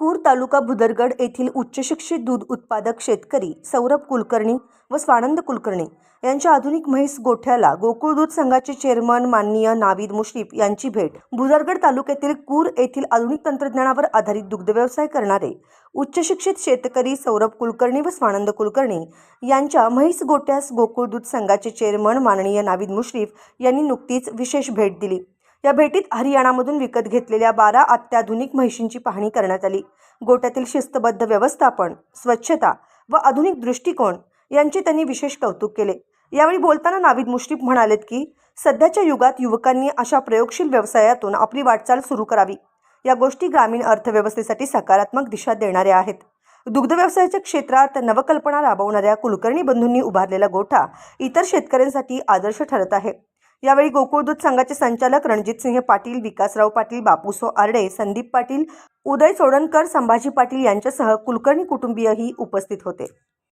कूर तालुका भुदरगड येथील उच्चशिक्षित दूध उत्पादक शेतकरी सौरभ कुलकर्णी व स्वानंद कुलकर्णी यांच्या आधुनिक म्हैस गोठ्याला गोकुळ दूध संघाचे चेअरमन माननीय नावीद मुश्रीफ यांची भेट. भुदरगड तालुक्यातील कूर येथील आधुनिक तंत्रज्ञानावर आधारित दुग्धव्यवसाय करणारे उच्चशिक्षित शेतकरी सौरभ कुलकर्णी व स्वानंद कुलकर्णी यांच्या म्हैस गोठ्यास गोकुळ दूध संघाचे चेअरमन माननीय नावीद मुश्रीफ यांनी नुकतीच विशेष भेट दिली. या भेटीत हरियाणामधून विकत घेतलेल्या बारा अत्याधुनिक म्हैशींची पाहणी करण्यात आली. गोट्यातील शिस्तबद्ध व्यवस्थापन स्वच्छता व आधुनिक दृष्टिकोन यांचे त्यांनी विशेष कौतुक केले. यावेळी बोलताना नाविद मुश्रीफ म्हणालेत की सध्याच्या युगात युवकांनी अशा प्रयोगशील व्यवसायातून आपली वाटचाल सुरू करावी. या गोष्टी ग्रामीण अर्थव्यवस्थेसाठी सकारात्मक दिशा देणाऱ्या आहेत. दुग्ध व्यवसायाच्या क्षेत्रात नवकल्पना राबवणाऱ्या कुलकर्णी बंधूंनी उभारलेला गोठा इतर शेतकऱ्यांसाठी आदर्श ठरत आहे. यावेळी गोकुळदूत संघाचे संचालक रणजितसिंह पाटील विकासराव पाटील बापूसो आर्डे संदीप पाटील उदय सोडणकर संभाजी पाटील यांच्यासह कुलकर्णी कुटुंबीयही उपस्थित होते.